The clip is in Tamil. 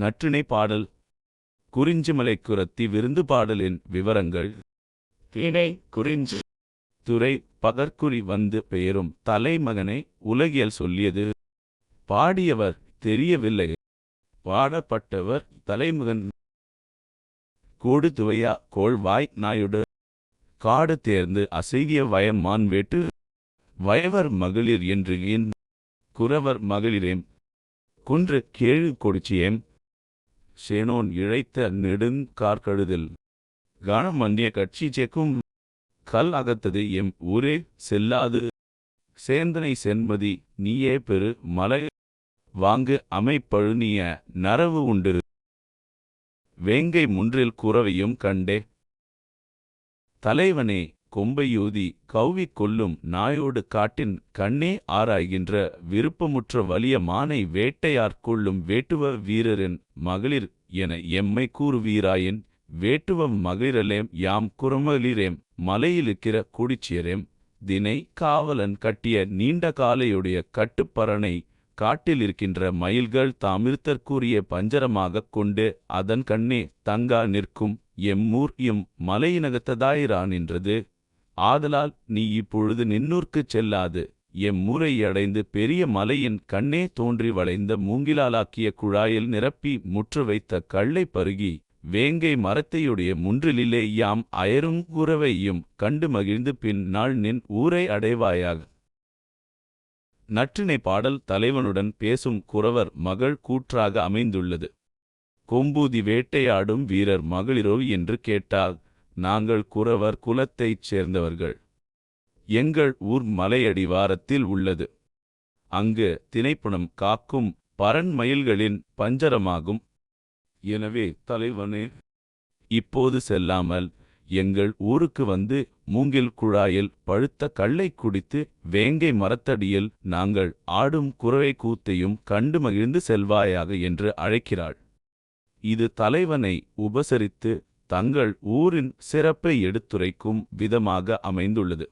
நற்றிணை பாடல். குறிஞ்சிமலை குரத்தி விருந்து பாடலின் விவரங்கள். திணை குறிஞ்சி. துறை பகற்குறி வந்து பெயரும் தலைமகனை உலகியல் சொல்லியது. பாடியவர் தெரியவில்லை. பாடப்பட்டவர் தலைமகன். கூடு துவையா கோள்வாய் நாயுடு. காடு தேர்ந்து அசைகிய வயமான் வேட்டு. வயவர் மகளிர் என்று என் குறவர் மகளிரேம். குன்று கேழு கொடுச்சியேம். ஷேனோன் இழைத்த நெடுங் கார்கழுதில் கணமன்னிய கட்சி சேக்கும். கல் அகத்தது எம் ஊரே செல்லாது. சேந்தனை சென்மதி நீயே பெரு மலை. வாங்கு அமைப்பழுனிய நரவு உண்டு. வேங்கை முன்றில் குறவையும் கண்டே. தலைவனே கொம்பையூதி கௌவிக் கொல்லும் நாயோடு காட்டின் கண்ணே ஆராய்கின்ற விருப்பமுற்ற வலிய மானை வேட்டையாற் கொள்ளும் வேட்டுவ வீரரின் மகளிர் என எம்மை கூறுவீராயின் வேட்டுவம் மகிழலேம் யாம் குரமலிரேம் மலையிலுக்கிற குடிச்சியரேம் தினை காவலன் கட்டிய நீண்ட காலையுடைய கட்டுப்பறனை காட்டிலிருக்கின்ற மயில்கள் தாமிர்த்தற்கூறிய பஞ்சரமாகக் கொண்டு அதன் கண்ணே தங்கா நிற்கும் எம்மூர் எம் மலையினகத்ததாயிரா நின்றது? ஆதலால் நீ இப்பொழுது நின்னூர்க்குச் செல்லாது. எம் அடைந்து பெரிய மலையின் கண்ணே தோன்றி வளைந்த மூங்கிலாலாக்கிய குழாயில் நிரப்பி முற்று வைத்த கள்ளை பருகி வேங்கை மரத்தையுடைய முன்றிலிலே யாம் அயரும் குறவையும் கண்டு மகிழ்ந்து பின் நாள் நின் ஊரை அடைவாயாக. நற்றினை பாடல் தலைவனுடன் பேசும் குறவர் மகள் கூற்றாக அமைந்துள்ளது. கொம்பூதி வேட்டையாடும் வீரர் மகளிரோ என்று கேட்டால் நாங்கள் குறவர் குலத்தைச் சேர்ந்தவர்கள். எங்கள் ஊர் மலையடிவாரத்தில் உள்ளது. அங்கு திணைப்புணம் காக்கும் பரன் மயில்களின் பஞ்சரமாகும். எனவே தலைவனே இப்போது செல்லாமல் எங்கள் ஊருக்கு வந்து மூங்கில் குழாயில் பழுத்த கள்ளை குடித்து வேங்கை மரத்தடியில் நாங்கள் ஆடும் குறவை கூத்தையும் கண்டு மகிழ்ந்து செல்வாயாக என்று அழைக்கிறாள். இது தலைவனை உபசரித்து தங்கள் ஊரின் சிறப்பை எடுத்துரைக்கும் விதமாக அமைந்துள்ளது.